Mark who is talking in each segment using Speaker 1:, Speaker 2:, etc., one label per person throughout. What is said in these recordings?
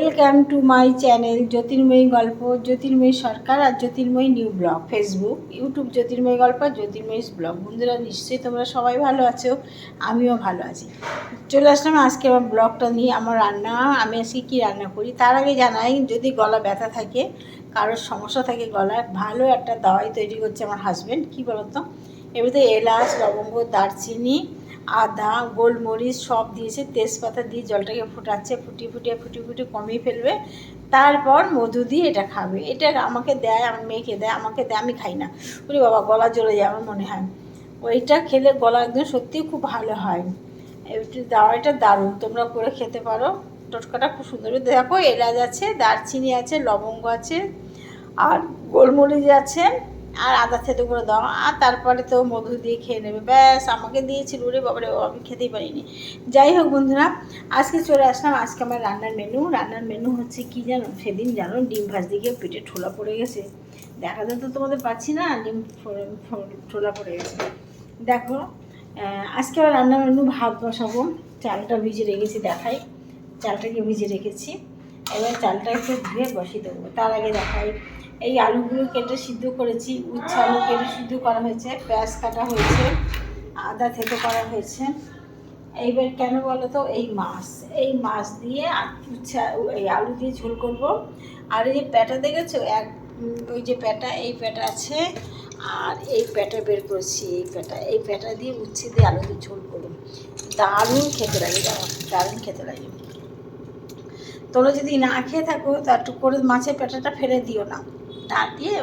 Speaker 1: Welcome to my channel Jyotirmoyee গল্প জ্যোতির্ময়ী সরকার আর Jyotirmoyee new blog Facebook YouTube Jyotirmoyee গল্প আর জ্যোতির্ময়ী blog বন্ধুরা, নিশ্চয়ই তোমরা সবাই ভালো আছো, আমিও ভালো আছি। চলে আসলাম আজকে আমার ব্লগটা নিয়ে, আমার রান্না, আমি আজকে কী রান্না করি, তার আগে জানাই, যদি গলা ব্যথা থাকে, কারোর সমস্যা থাকে গলায়, ভালো একটা দাওয়াই তৈরি করছে আমার হাজব্যান্ড কী বলতো? এবারে এলাচ, লবঙ্গ, দারচিনি আদা, গোলমরিচ সব দিয়েছে, তেজপাতা দিয়ে জলটাকে ফুটাচ্ছে, ফুটিয়ে ফুটিয়ে ফুটিয়ে ফুটিয়ে কমিয়ে ফেলবে। তারপর মধু দিয়ে এটা খাবে। এটা আমাকে দেয়, আমার মেয়েকে দেয়, আমাকে দেয়, আমি খাই না। বলি, বাবা, গলা জ্বলে যায় আমার মনে হয়। ওইটা খেলে গলা একদম সত্যিই খুব ভালো হয়। একটু দাওয়াটা দারুণ। তোমরা করে খেতে পারো। টোটকাটা খুব সুন্দর। দেখো, এলাচ আছে, দারচিনি আছে, লবঙ্গ আছে, আর গোলমরিচ আছে। আর আদা থেতো করে দাও। আর তারপরে তো মধু দিয়ে খেয়ে নেবে। ব্যাস, আমাকে দিয়েছিল ওরে বাবারে আমি খেতেই পারিনি। যাই হোক বন্ধুরা, আজকে চলে আসলাম। আজকে আমার রান্নার মেনু রান্নার মেনু হচ্ছে কি জানো? সেদিন জানো, ডিম ভাজতে গিয়ে পেটে ঠোলা পড়ে গেছে। দেখাতে তো তোমাদের পাচ্ছি না, ডিম ঠোলা পড়ে গেছে। দেখো আজকে আমার রান্নার মেনু ভাত বসাবো। চালটা ভিজে রেখেছি দেখাই। চালটাকে ভিজে রেখেছি। এবার চালটা একটু ধুয়ে বসিয়ে দেবো। তার আগে দেখাই এই আলুগুলো কেটে সিদ্ধ করেছি, উচ্ছে আলু কেটে সিদ্ধ করা হয়েছে, পেঁয়াজ কাটা হয়েছে, আদা থেতো করা হয়েছে। এইবার কেন বলো তো এই মাছ এই মাছ দিয়ে উচ্ছে এই আলু দিয়ে ঝোল করব। আর এই যে প্যাটা দেখেছ, এক ওই যে প্যাটা, এই প্যাটা আছে, আর এই প্যাটা বের করেছি, এই প্যাটা এই প্যাটা দিয়ে উচ্ছে দিয়ে আলু দিয়ে ঝোল করব। দারুণ খেতে লাগে দারুণ খেতে লাগে। তোমরা যদি না খেয়ে থাকো তা একটু করে মাছের পেটাটা ফেলে দিও না। দিয়ে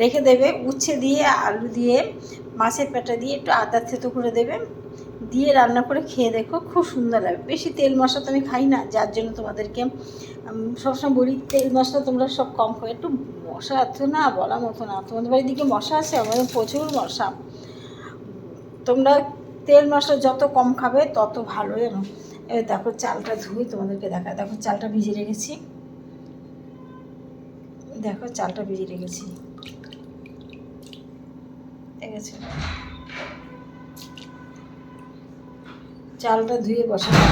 Speaker 1: রেখে দেবে, উচ্ছে দিয়ে, আলু দিয়ে, মাছের পেটা দিয়ে একটু আদা থেতো করে দেবে। দিয়ে রান্না করে খেয়ে দেখো, খুব সুন্দর লাগে বেশি তেল মশলা তো আমি খাই না, যার জন্য তোমাদেরকে সবসময় বলি তেল মশলা তোমরা সব কম খাও। একটু মশা এত না বলার মতো না। তোমাদের বাড়ির দিকে মশা আছে? আমাদের প্রচুর মশা। তোমরা তেল মশলা যত কম খাবে, তত ভালো। এবার দেখো চালটা ধুয়ে তোমাদেরকে দেখা দেখো চালটা ভিজে রেখেছি। দেখো, চালটা ভিজে রেখেছি চালটা ধুয়ে বসাবো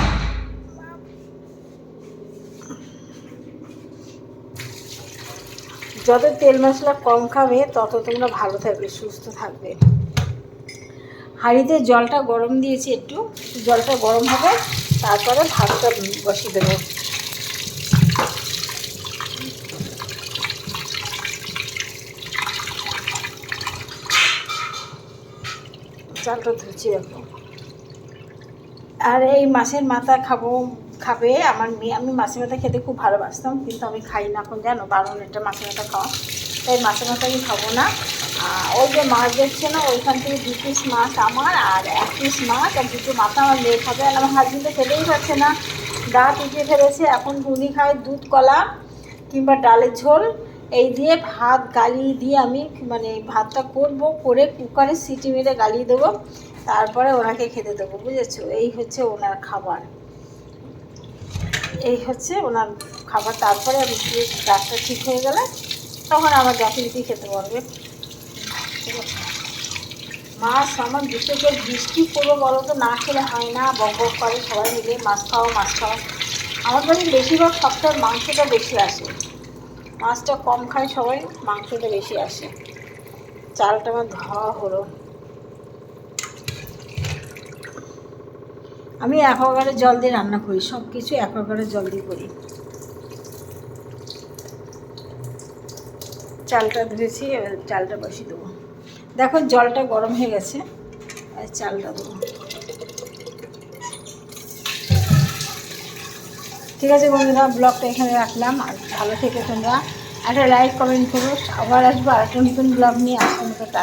Speaker 1: যত তেল মশলা কম খাবে, তত তোমরা ভালো থাকবে, সুস্থ থাকবে। হাঁড়িতে জলটা গরম দিয়েছি একটু জলটা গরম হবে, তারপরে ভাতটা বসিয়ে দেবো। চালটা ধুচ্ছি দেখো আর এই মাছের মাথা খাব, খাবে আমার মেয়ে। আমি মাছের মাথা খেতে খুব ভালোবাসতাম, কিন্তু আমি খাই না এখন, জানো? বারণ একটা মাছের মাথা খাওয়া। তাই মাছের মাথা আমি খাব না। ওই যে মাছ দেখছে না, ওইখান থেকে দু পিস মাছ আমার আর এক পিস মাছ আর দুটো মাথা আমার মেয়ে খাবে। আর আমার হাজবেন্ড খেতেই পারছে না। দাঁত উঠে ফেলেছে। এখন উনি খায় দুধ কলা কিংবা ডালের ঝোল। এই দিয়ে ভাত গালিয়ে দিয়ে আমি মানে ভাতটা করব, করে কুকারে সিটি মেরে গালিয়ে দেবো, তারপরে ওনাকে খেতে দেবো, বুঝেছ? এই হচ্ছে ওনার খাবার। এই হচ্ছে ওনার খাবার। তারপরে আমি ডাক্তার ঠিক হয়ে গেলে তখন আমার যথারীতি খেতে পারবে মাছ আমার দুটো যে বৃষ্টি করব বলো তো না খেলে হয় না, বক বক করে সবাই মিলে মাছ খাও মাছ খাও। আমার বাড়ির বেশিরভাগ সপ্তাহে মাংসটা বেশি আসে। মাছটা কম খায় সবাই, মাংসটা বেশি আসে। চালটা আমার ধোয়া হলো। আমি অ্যাকোয়াগার্ডের জল দিয়ে রান্না করি সব কিছু অ্যাকোয়াগার্ডের জল দিয়ে করি। চালটা ধুয়েছি চালটা বসিয়ে দেবো। দেখো জলটা গরম হয়ে গেছে, আর চালটা দেবো। ঠিক আছে বন্ধুরা, ব্লগটা এখানে রাখলাম। আর ভালো থেকে তোমরা। একটা লাইক কমেন্ট করো। আবার আসব আর একটা নতুন ব্লগ নিয়ে। আসব তার